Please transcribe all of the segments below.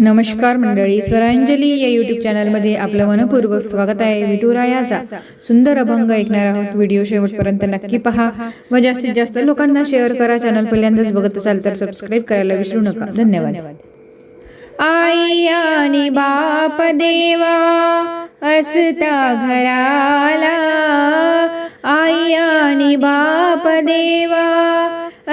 नमस्कार मंडळी स्वरांजली या युट्यूब चॅनलमध्ये आपलं मनपूर्वक स्वागत आहे. विठुरायाचा सुंदर अभंग ऐकणार आहोत. व्हिडिओ शेवटपर्यंत नक्की पहा. व जास्तीत जास्त लोकांना शेअर करा चॅनल पहिल्यांदाच बघत असाल तर सबस्क्राईब करायला विसरू नका. धन्यवाद. आई आणि बाप देवा असता घराला. आई आणि बाप देवा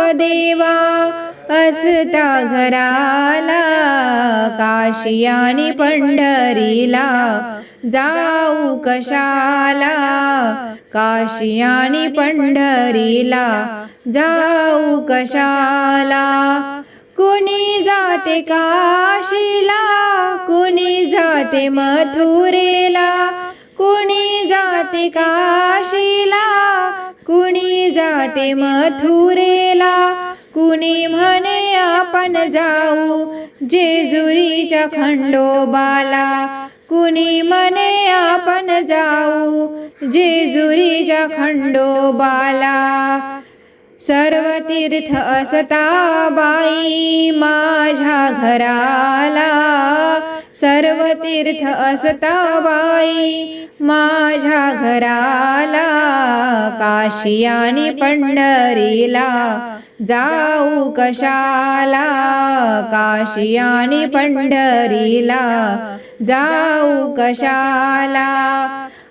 देवा असता घराला काशियानी पंढरीला जाऊ कशाला काशियानी पंढरीला जाऊ कशाला? कुणी जाते काशीला कुणी जाते मथुरेला कुणी जाते काशी जाते मथुरेला कुणी म्हणे आपण जाऊ जेजुरीच्या खंडोबाला. कुणी म्हणे आपण जाऊ जेजुरीच्या खंडोबाला. सर्व तीर्थ असता बाई माझ्या घराला. सर्व तीर्थ असता बाई माझ्या घराला काशी आणि पंढरीला जाऊ कशाला काशी आणि पंढरीला जाऊ कशाला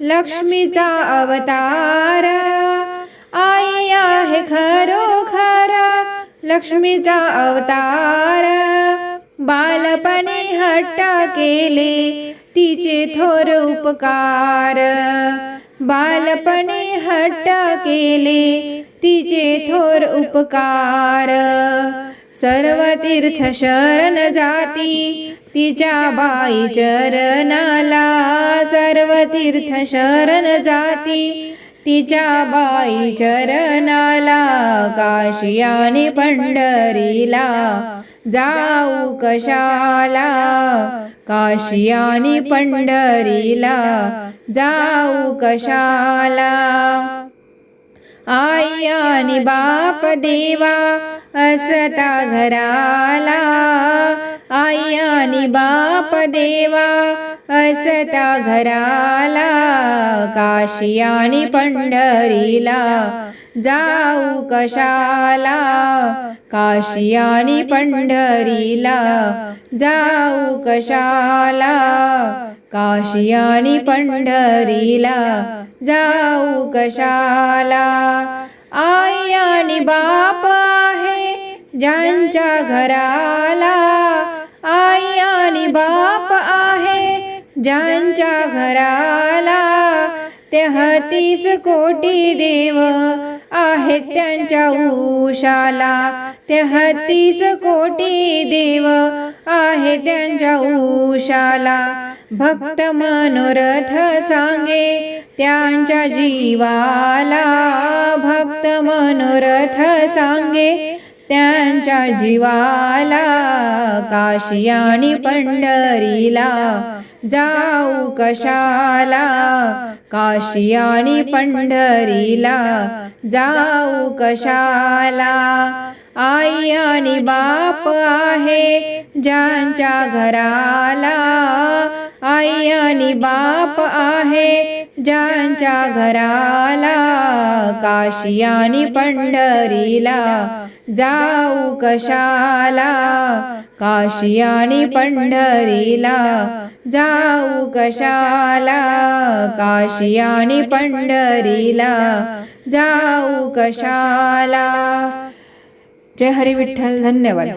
लक्ष्मीचा अवतार. आई आहे खरोखर लक्ष्मीचा अवतार. बालपणे हट्ट केले तिचे थोर उपकार. बालपणे हट्ट केले तिचे थोर उपकार. सर्व तीर्थ शरण जाती तिच्या बाई चरणाला सर्व तीर्थ शरण जाती तिच्या बाई चरणाला काशी आणि पंढरीला जाऊ कशाला? काशी आणि पंढरीला जाऊ कशाला? आई आणि बाप देवा असता घराला. आई आणि बाप देवा असता घराला. काशी आणि पंढरीला जाऊ कशाला? काशी आणि पंढरीला जाऊ कशाला? काशी आणि पंढरीला जाऊ कशाला? आई आणि बाप आहे ज्यांच्या घराला. आई आणि बाप आहे ज्यांच्या घराला. तेहतीस कोटी देव आहेत त्यांच्या उषाला तेहतीस कोटी देव आहे त्यांच्या उषाला भक्त मनोरथ सांगे त्यांच्या जीवाला. भक्त मनोरथ सांगे त्यांच्या जीवाला काशी आणि पंढरीला जाऊ कशाला? काशी आणि पंढरीला जाऊ कशाला? आई आणि बाप आहे ज्यांच्या घराला आई आणि बाप आहे ज्यांच्या घराला काशी आणि पंढरीला जाऊ कशाला? काशी आणि पंढरीला जाऊ कशाला? काशी आणि पंढरीला जाऊ कशाला? जय हरी विठ्ठल धन्यवाद.